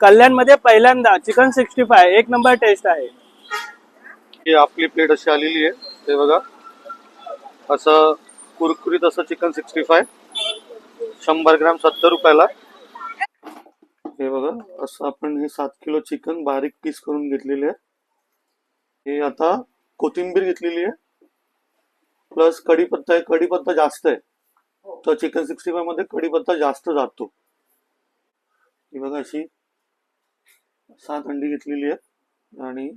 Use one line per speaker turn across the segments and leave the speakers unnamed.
कल्याणमध्ये पहिल्यांदा chicken sixty five एक नंबर टेस्ट आहे.
ही आपली प्लेट अशी आलेली आहे. ते बघा. असं कुरकुरीत असं चिकन सिक्स्टी फाय. शंभर ग्रॅम सत्तर रुपयाला. हे बघा असं आपण हे सात किलो चिकन बारीक पीस करून घेतलेले आहे. हे आता कोथिंबीर घेतलेली आहे. प्लस कढीपत्ता आहे कढीपत्ता जास्त आहे. तर चिकन सिक्स्टी फायमध्ये कढीपत्ता जास्त जातो. ही बघा अशी सात अंडी घेतलेली आहे आणि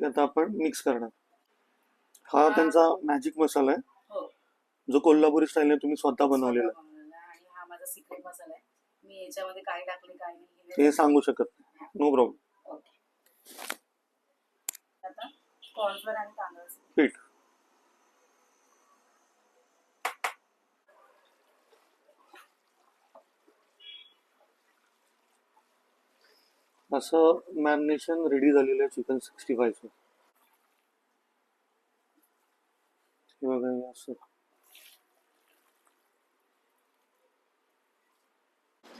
ते आता आपण मिक्स करणार. हा त्यांचा मॅजिक मसाला आहे.
हो.
जो कोल्हापुरी स्टाईलने तुम्ही स्वतः बनवलेला. आहे.
आणि हा माझा सिक्रेट मसाला आहे. मी याच्यामध्ये काय टाकले काय नाही
ते सांगू शकत नाही. नो प्रॉब्लेम
ओके आता कॉर्नफ्लोअर आणि तांदळाचं
पीठ. असं मॅरिनेशन रेडी झालेलं आहे चिकन सिक्स्टी फायचं हे बघा असं.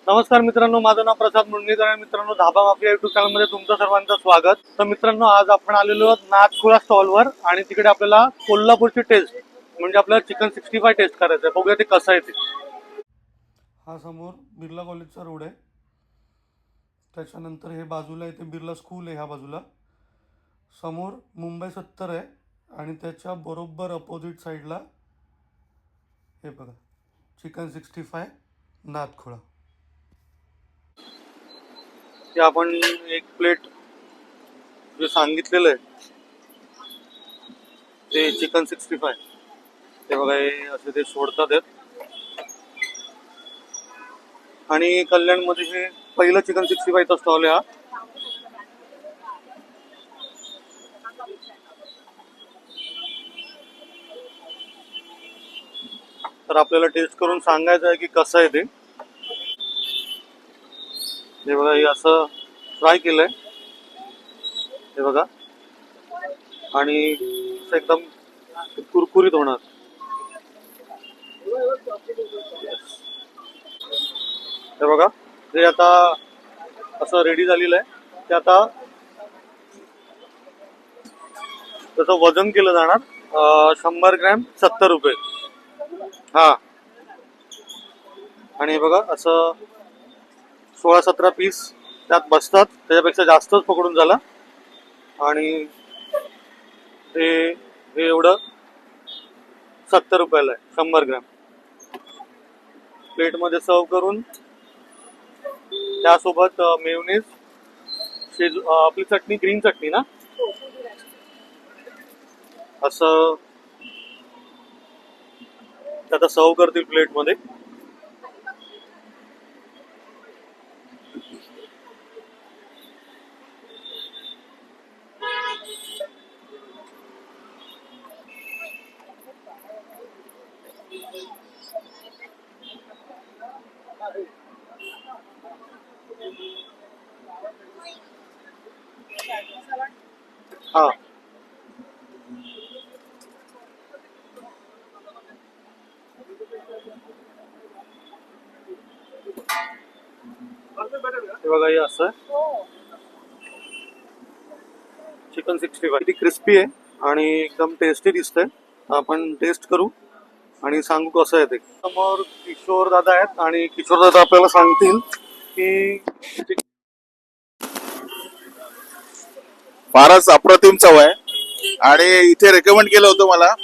नमस्कार मित्रांनो माझं नाव प्रसाद मुंडणीकर आणि मित्रांनो धाबा माफिया युट्यूब चॅनलमध्ये तुमचं सर्वांचं स्वागत. तर मित्रांनो आज आपण आलेलो आहोत नाथखुळा स्टॉलवर आणि तिकडे आपल्याला कोल्हापूरची टेस्ट म्हणजे आपल्याला चिकन सिक्स्टी फाय टेस्ट करायचं आहे. बघूया ते कसं आहे ते. हा समोर बिर्ला कॉलेजचा रोड आहे. त्याच्यानंतर हे बाजूला इथे बिर्ला स्कूल आहे ह्या बाजूला. समोर मुंबई सत्तर आहे आणि त्याच्या बरोबर अपोजिट साईडला हे बघा चिकन सिक्स्टी फाय नाथखोळा. ते आपण एक प्लेट जे सांगितलेलं आहे ते चिकन सिक्स्टी फाय ते बघा हे असे ते सोडतात आहेत. आणि कल्याणमध्ये हे पहिलं चिकन सिक्स्टी फायचा स्टॉल आहे हा. तर आपल्याला टेस्ट करून सांगायचं आहे की कसं आहे ते. हे बघा हे असं फ्राय केलंय. हे बघा. आणि एकदम कुरकुरीत होणार. हे बघा. जे आता असं रेडी झालेलं आहे ते आता त्याचं वजन केलं जाणार शंभर ग्रॅम सत्तर रुपये. हा. आणि बघा असं सोळा सतरा पीस त्यात बसतात त्याच्यापेक्षा जास्तच पकडून झाला. आणि हे हे एवढं सत्तर रुपयाला आहे शंभर ग्रॅम. प्लेटमध्ये सर्व करून त्यासोबत मेवनीज शेजू आपली चटणी ग्रीन चटणी ना? असं ते आता सर्व करतील प्लेटमध्ये? हा. हे बघा हे असं. चिकन सिक्स्टी फाय ती क्रिस्पी आहे आणि एकदम टेस्टी दिसतंय. आपण टेस्ट करू आणि सांगू कसं आहे ते. समोर किशोर दादा आहेत आणि किशोर दादा आपल्याला सांगतील की
फारच अप्रतिम चव आहे. आणि इथे रेकमेंड केलं होतं मला.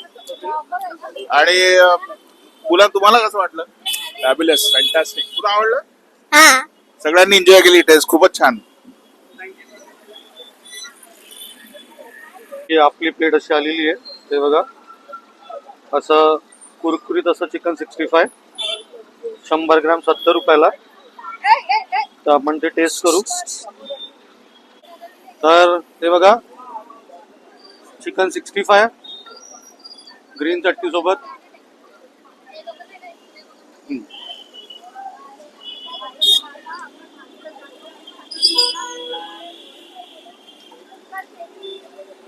आणि तुला तुम्हाला कसं वाटलं? फॅब्युलस फॅन्टॅस्टिक तुला आवडलं?
हा.
सगळ्यांनी एन्जॉय केली टेस्ट खूपच छान.
ही आपली प्लेट अशी आलेली आहे. ते बघा. असं कुरकुरीत असं चिकन सिक्स्टी फाय शंभर ग्रॅम सत्तर रुपयाला. तर आपण ते टेस्ट करू. तर ते बघा. चिकन सिक्स्टी फाय ग्रीन चटणी सोबत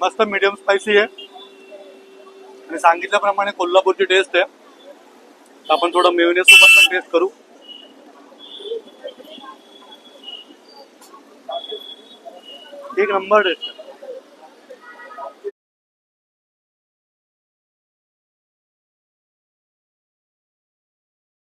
मस्त मीडियम स्पायसी आहे. आणि सांगितल्याप्रमाणे कोल्हापूरची टेस्ट आहे. आपण थोडं मेवनेस सोबत पण टेस्ट करू. एक नंबर टेस्ट